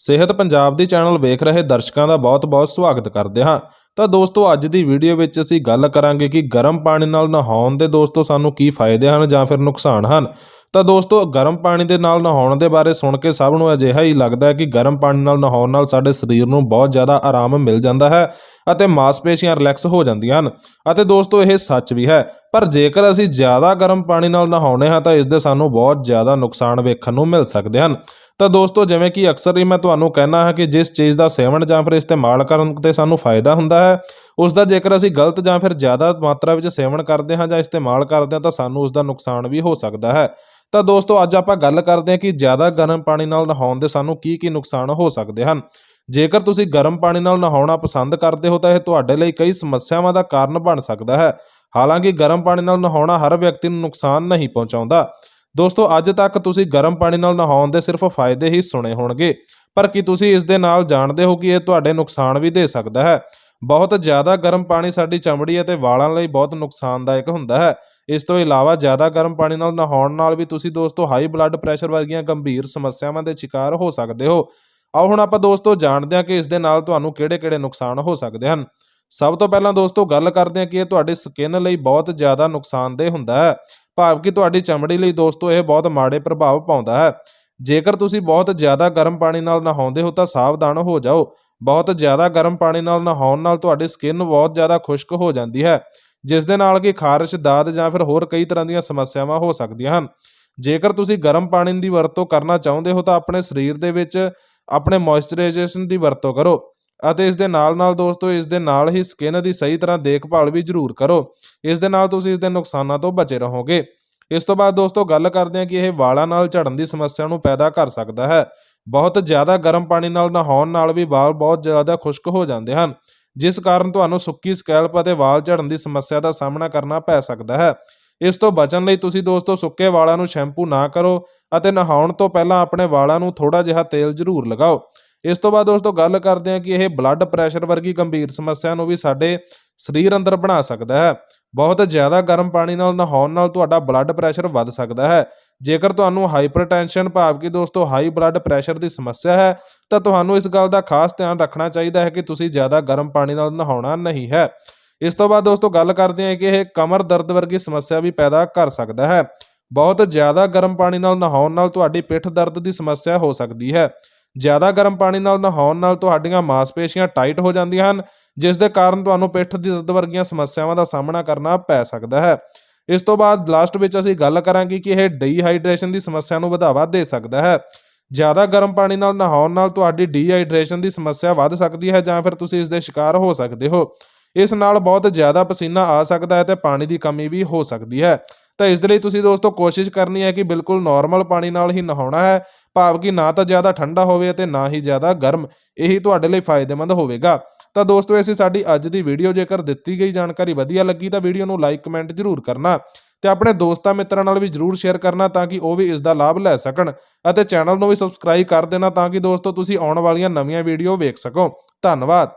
ਸਿਹਤ ਪੰਜਾਬ ਦੀ ਚੈਨਲ ਵੇਖ ਰਹੇ ਦਰਸ਼ਕਾਂ ਦਾ ਬਹੁਤ-ਬਹੁਤ ਸਵਾਗਤ ਕਰਦੇ ਹਾਂ। ਤਾਂ ਦੋਸਤੋ, ਅੱਜ ਦੀ ਵੀਡੀਓ ਵਿੱਚ ਅਸੀਂ ਗੱਲ ਕਰਾਂਗੇ ਕਿ ਗਰਮ ਪਾਣੀ ਨਾਲ ਨਹਾਉਣ ਦੇ ਦੋਸਤੋ ਸਾਨੂੰ ਕੀ ਫਾਇਦੇ ਹਨ ਜਾਂ ਫਿਰ ਨੁਕਸਾਨ ਹਨ। ਤਾਂ ਦੋਸਤੋ, ਗਰਮ ਪਾਣੀ ਦੇ ਨਾਲ ਨਹਾਉਣ ਦੇ ਬਾਰੇ ਸੁਣ ਕੇ ਸਭ ਨੂੰ ਅਜਿਹਾ ਹੀ ਲੱਗਦਾ ਹੈ ਕਿ ਗਰਮ ਪਾਣੀ ਨਾਲ ਨਹਾਉਣ ਨਾਲ ਸਾਡੇ ਸਰੀਰ ਨੂੰ ਬਹੁਤ ਜ਼ਿਆਦਾ ਆਰਾਮ ਮਿਲ ਜਾਂਦਾ ਹੈ। ਅਤੇ ਮਾਸਪੇਸ਼ੀਆਂ ਰਿਲੈਕਸ ਹੋ ਜਾਂਦੀਆਂ ਹਨ। ਅਤੇ ਦੋਸਤੋ, ਇਹ ਸੱਚ ਵੀ ਹੈ, ਪਰ ਜੇਕਰ ਅਸੀਂ ਜ਼ਿਆਦਾ ਗਰਮ ਪਾਣੀ ਨਾਲ ਨਹਾਉਂਦੇ ਹਾਂ, ਤਾਂ ਇਸ ਦੇ ਸਾਨੂੰ ਬਹੁਤ ਜ਼ਿਆਦਾ ਨੁਕਸਾਨ ਵੇਖਣ ਨੂੰ ਮਿਲ ਸਕਦੇ ਹਨ। ਤਾਂ ਦੋਸਤੋ, ਜਿਵੇਂ ਕਿ ਅਕਸਰ ਹੀ ਮੈਂ ਤੁਹਾਨੂੰ ਕਹਿਣਾ ਹੈ ਕਿ ਜਿਸ ਚੀਜ਼ ਦਾ ਸੇਵਨ ਜਾਂ ਫਿਰ ਇਸਤੇਮਾਲ ਕਰਨ ਤੇ ਸਾਨੂੰ ਫਾਇਦਾ ਹੁੰਦਾ ਹੈ, ਉਸ ਦਾ ਜੇਕਰ ਅਸੀਂ ਗਲਤ ਜਾਂ ਫਿਰ ਜ਼ਿਆਦਾ ਮਾਤਰਾ ਵਿੱਚ ਸੇਵਨ ਕਰਦੇ ਹਾਂ ਜਾਂ ਇਸਤੇਮਾਲ ਕਰਦੇ ਹਾਂ, ਤਾਂ ਸਾਨੂੰ ਉਸ ਦਾ ਨੁਕਸਾਨ ਵੀ ਹੋ ਸਕਦਾ ਹੈ। ਤਾਂ ਦੋਸਤੋ, ਅੱਜ ਆਪਾਂ ਗੱਲ ਕਰਦੇ ਹਾਂ ਕਿ ਜ਼ਿਆਦਾ ਗਰਮ ਪਾਣੀ ਨਾਲ ਨਹਾਉਣ ਦੇ ਸਾਨੂੰ ਕੀ ਕੀ ਨੁਕਸਾਨ ਹੋ ਸਕਦੇ ਹਨ। ਜੇਕਰ ਤੁਸੀਂ ਗਰਮ ਪਾਣੀ ਨਾਲ ਨਹਾਉਣਾ ਪਸੰਦ ਕਰਦੇ ਹੋ, ਤਾਂ ਇਹ ਤੁਹਾਡੇ ਲਈ ਕਈ ਸਮੱਸਿਆਵਾਂ ਦਾ ਕਾਰਨ ਬਣ ਸਕਦਾ ਹੈ। ਹਾਲਾਂਕਿ, ਗਰਮ ਪਾਣੀ ਨਾਲ ਨਹਾਉਣਾ ਹਰ ਵਿਅਕਤੀ ਨੂੰ ਨੁਕਸਾਨ ਨਹੀਂ ਪਹੁੰਚਾਉਂਦਾ। ਦੋਸਤੋ, ਅੱਜ ਤੱਕ ਤੁਸੀਂ ਗਰਮ ਪਾਣੀ ਨਾਲ ਨਹਾਉਣ ਦੇ ਸਿਰਫ ਫਾਇਦੇ ਹੀ ਸੁਣੇ ਹੋਣਗੇ। ਪਰ ਕੀ ਤੁਸੀਂ ਇਸ ਦੇ ਨਾਲ ਜਾਣਦੇ ਹੋ ਕਿ ਇਹ ਤੁਹਾਡੇ ਨੁਕਸਾਨ ਵੀ ਦੇ ਸਕਦਾ ਹੈ? ਬਹੁਤ ਜ਼ਿਆਦਾ ਗਰਮ ਪਾਣੀ ਸਾਡੀ ਚਮੜੀ ਅਤੇ ਵਾਲਾਂ ਲਈ ਬਹੁਤ ਨੁਕਸਾਨਦਾਇਕ ਹੁੰਦਾ ਹੈ। ਇਸ ਤੋਂ ਇਲਾਵਾ ਜ਼ਿਆਦਾ ਗਰਮ ਪਾਣੀ ਨਾਲ ਨਹਾਉਣ ਨਾਲ ਵੀ ਤੁਸੀਂ ਦੋਸਤੋ ਹਾਈ ਬਲੱਡ ਪ੍ਰੈਸ਼ਰ ਵਰਗੀਆਂ ਗੰਭੀਰ ਸਮੱਸਿਆਵਾਂ ਦੇ ਸ਼ਿਕਾਰ ਹੋ ਸਕਦੇ ਹੋ। ਆਓ ਹੁਣ ਆਪਾਂ ਦੋਸਤੋ ਜਾਣਦੇ ਹਾਂ ਕਿ ਇਸ ਦੇ ਨਾਲ ਤੁਹਾਨੂੰ ਕਿਹੜੇ-ਕਿਹੜੇ ਨੁਕਸਾਨ ਹੋ ਸਕਦੇ ਹਨ। ਸਭ ਤੋਂ ਪਹਿਲਾਂ ਦੋਸਤੋ ਗੱਲ ਕਰਦੇ ਹਾਂ ਕਿ ਇਹ ਤੁਹਾਡੀ ਸਕਿਨ ਲਈ ਬਹੁਤ ਜ਼ਿਆਦਾ ਨੁਕਸਾਨਦੇਹ ਹੁੰਦਾ ਹੈ। ਭਾਵ ਕਿ ਤੁਹਾਡੀ ਚਮੜੀ ਲਈ ਦੋਸਤੋ ਇਹ ਬਹੁਤ ਮਾੜੇ ਪ੍ਰਭਾਵ ਪਾਉਂਦਾ ਹੈ। ਜੇਕਰ ਤੁਸੀਂ ਬਹੁਤ ਜ਼ਿਆਦਾ ਗਰਮ ਪਾਣੀ ਨਾਲ ਨਹਾਉਂਦੇ ਹੋ ਤਾਂ ਸਾਵਧਾਨ ਹੋ ਜਾਓ। ਬਹੁਤ ਜ਼ਿਆਦਾ ਗਰਮ ਪਾਣੀ ਨਾਲ ਨਹਾਉਣ ਨਾਲ ਤੁਹਾਡੀ ਸਕਿਨ ਬਹੁਤ ਜ਼ਿਆਦਾ ਖੁਸ਼ਕ ਹੋ ਜਾਂਦੀ ਹੈ, ਜਿਸ ਦੇ ਨਾਲ ਕਿ ਖਾਰਸ਼, ਦਾਦ ਜਾਂ ਫਿਰ ਹੋਰ ਕਈ ਤਰ੍ਹਾਂ ਦੀਆਂ ਸਮੱਸਿਆਵਾਂ ਹੋ ਸਕਦੀਆਂ ਹਨ। ਜੇਕਰ ਤੁਸੀਂ ਗਰਮ ਪਾਣੀ ਦੀ ਵਰਤੋਂ ਕਰਨਾ ਚਾਹੁੰਦੇ ਹੋ ਤਾਂ ਆਪਣੇ ਸਰੀਰ ਦੇ ਵਿੱਚ ਆਪਣੇ ਮੋਇਸਚਰਾਈਜੇਸ਼ਨ ਦੀ ਵਰਤੋਂ ਕਰੋ ਅਤੇ ਇਸ ਦੇ ਨਾਲ ਨਾਲ ਦੋਸਤੋ ਇਸ ਦੇ ਨਾਲ ਹੀ ਸਕਿਨ ਦੀ ਸਹੀ ਤਰ੍ਹਾਂ ਦੇਖਭਾਲ ਵੀ ਜ਼ਰੂਰ ਕਰੋ। ਇਸ ਦੇ ਨਾਲ ਤੁਸੀਂ ਇਸ ਦੇ ਨੁਕਸਾਨਾਂ ਤੋਂ ਬਚੇ ਰਹੋਗੇ। ਇਸ ਤੋਂ ਬਾਅਦ ਦੋਸਤੋ, ਗੱਲ ਕਰਦੇ ਹਾਂ ਕਿ ਇਹ ਵਾਲਾਂ ਨਾਲ ਝੜਨ ਦੀ ਸਮੱਸਿਆ ਨੂੰ ਪੈਦਾ ਕਰ ਸਕਦਾ ਹੈ। ਬਹੁਤ ਜ਼ਿਆਦਾ ਗਰਮ ਪਾਣੀ ਨਾਲ ਨਹਾਉਣ ਨਾਲ ਵੀ ਵਾਲ ਬਹੁਤ ਜ਼ਿਆਦਾ ਖੁਸ਼ਕ ਹੋ ਜਾਂਦੇ ਹਨ, ਜਿਸ ਕਾਰਨ ਤੁਹਾਨੂੰ ਸੁੱਕੀ ਸਕੈਲਪ ਅਤੇ ਵਾਲ ਝੜਨ ਦੀ ਸਮੱਸਿਆ ਦਾ ਸਾਹਮਣਾ ਕਰਨਾ ਪੈ ਸਕਦਾ ਹੈ। ਇਸ ਤੋਂ ਬਚਣ ਲਈ ਤੁਸੀਂ ਦੋਸਤੋ ਸੁੱਕੇ ਵਾਲਾਂ ਨੂੰ ਸ਼ੈਂਪੂ ਨਾ ਕਰੋ ਅਤੇ ਨਹਾਉਣ ਤੋਂ ਪਹਿਲਾਂ ਆਪਣੇ ਵਾਲਾਂ ਨੂੰ ਥੋੜਾ ਜਿਹਾ ਤੇਲ ਜ਼ਰੂਰ ਲਗਾਓ। ਇਸ ਤੋਂ ਬਾਅਦ ਦੋਸਤੋ ਗੱਲ ਕਰਦੇ ਹਾਂ ਕਿ ਇਹ ਬਲੱਡ ਪ੍ਰੈਸ਼ਰ ਵਰਗੀ ਗੰਭੀਰ ਸਮੱਸਿਆ ਨੂੰ ਵੀ ਸਾਡੇ ਸਰੀਰ ਅੰਦਰ ਬਣਾ ਸਕਦਾ ਹੈ। ਬਹੁਤ ਜ਼ਿਆਦਾ ਗਰਮ ਪਾਣੀ ਨਾਲ ਨਹਾਉਣ ਨਾਲ ਤੁਹਾਡਾ ਬਲੱਡ ਪ੍ਰੈਸ਼ਰ ਵੱਧ ਸਕਦਾ ਹੈ। ਜੇਕਰ ਤੁਹਾਨੂੰ ਹਾਈਪਰਟੈਂਸ਼ਨ ਭਾਵ ਕਿ ਦੋਸਤੋ ਹਾਈ ਬਲੱਡ ਪ੍ਰੈਸ਼ਰ ਦੀ ਸਮੱਸਿਆ ਹੈ, ਤਾਂ ਤੁਹਾਨੂੰ ਇਸ ਗੱਲ ਦਾ ਖਾਸ ਧਿਆਨ ਰੱਖਣਾ ਚਾਹੀਦਾ ਹੈ ਕਿ ਤੁਸੀਂ ਜ਼ਿਆਦਾ ਗਰਮ ਪਾਣੀ ਨਾਲ ਨਹਾਉਣਾ ਨਹੀਂ ਹੈ। ਇਸ ਤੋਂ ਬਾਅਦ ਦੋਸਤੋ ਗੱਲ ਕਰਦੇ ਹਾਂ ਕਿ ਇਹ ਕਮਰ ਦਰਦ ਵਰਗੀ ਸਮੱਸਿਆ ਵੀ ਪੈਦਾ ਕਰ ਸਕਦਾ ਹੈ। ਬਹੁਤ ਜ਼ਿਆਦਾ ਗਰਮ ਪਾਣੀ ਨਾਲ ਨਹਾਉਣ ਨਾਲ ਤੁਹਾਡੀ ਪਿੱਠ ਦਰਦ ਦੀ ਸਮੱਸਿਆ ਹੋ ਸਕਦੀ ਹੈ। ਜ਼ਿਆਦਾ ਗਰਮ ਪਾਣੀ ਨਾਲ ਨਹਾਉਣ ਨਾਲ ਤੁਹਾਡੀਆਂ ਮਾਸਪੇਸ਼ੀਆਂ ਟਾਈਟ ਹੋ ਜਾਂਦੀਆਂ ਹਨ, ਜਿਸ ਦੇ ਕਾਰਨ ਤੁਹਾਨੂੰ ਪਿੱਠ ਦੀ ਦਰਦ ਵਰਗੀਆਂ ਸਮੱਸਿਆਵਾਂ ਦਾ ਸਾਹਮਣਾ ਕਰਨਾ ਪੈ ਸਕਦਾ ਹੈ। ਇਸ ਤੋਂ ਬਾਅਦ ਲਾਸਟ ਵਿੱਚ ਅਸੀਂ ਗੱਲ ਕਰਾਂਗੇ ਕਿ ਇਹ ਡੀਹਾਈਡਰੇਸ਼ਨ ਦੀ ਸਮੱਸਿਆ ਨੂੰ ਵਧਾਵਾ ਦੇ ਸਕਦਾ ਹੈ। ਜ਼ਿਆਦਾ ਗਰਮ ਪਾਣੀ ਨਾਲ ਨਹਾਉਣ ਨਾਲ ਤੁਹਾਡੀ ਡੀਹਾਈਡਰੇਸ਼ਨ ਦੀ ਸਮੱਸਿਆ ਵੱਧ ਸਕਦੀ ਹੈ ਜਾਂ ਫਿਰ ਤੁਸੀਂ ਇਸ ਦੇ ਸ਼ਿਕਾਰ ਹੋ ਸਕਦੇ ਹੋ। ਇਸ ਨਾਲ ਬਹੁਤ ਜ਼ਿਆਦਾ ਪਸੀਨਾ ਆ ਸਕਦਾ ਹੈ ਤੇ ਪਾਣੀ ਦੀ ਕਮੀ ਵੀ ਹੋ ਸਕਦੀ ਹੈ। ਤਾਂ ਇਸ ਦੇ ਲਈ ਤੁਸੀਂ ਦੋਸਤੋ ਕੋਸ਼ਿਸ਼ ਕਰਨੀ ਹੈ ਕਿ ਬਿਲਕੁਲ ਨਾਰਮਲ ਪਾਣੀ ਨਾਲ ਹੀ ਨਹਾਉਣਾ ਹੈ, ਭਾਵ ਕਿ ਨਾ ਤਾਂ ਜ਼ਿਆਦਾ ਠੰਡਾ ਹੋਵੇ ਅਤੇ ਨਾ ਹੀ ਜ਼ਿਆਦਾ ਗਰਮ, ਇਹੀ ਤੁਹਾਡੇ ਲਈ ਫਾਇਦੇਮੰਦ ਹੋਵੇਗਾ। ਤਾਂ ਦੋਸਤੋ ਐਸੀ ਸਾਡੀ ਅੱਜ ਦੀ ਵੀਡੀਓ ਜੇਕਰ ਦਿੱਤੀ ਗਈ ਜਾਣਕਾਰੀ ਵਧੀਆ ਲੱਗੀ ਤਾਂ ਵੀਡੀਓ ਨੂੰ ਲਾਈਕ ਕਮੈਂਟ ਜ਼ਰੂਰ ਕਰਨਾ ਤੇ ਆਪਣੇ ਦੋਸਤਾਂ ਮਿੱਤਰਾਂ ਨਾਲ ਵੀ ਜਰੂਰ ਸ਼ੇਅਰ ਕਰਨਾ ਤਾਂ ਕਿ ਉਹ ਵੀ ਇਸ ਦਾ ਲਾਭ ਲੈ ਸਕਣ ਅਤੇ ਚੈਨਲ ਨੂੰ ਵੀ ਸਬਸਕ੍ਰਾਈਬ ਕਰ ਦੇਣਾ ਤਾਂ ਕਿ ਦੋਸਤੋ ਤੁਸੀਂ ਆਉਣ ਵਾਲੀਆਂ ਨਵੀਆਂ ਵੀਡੀਓ ਵੇਖ ਸਕੋ। ਧੰਨਵਾਦ।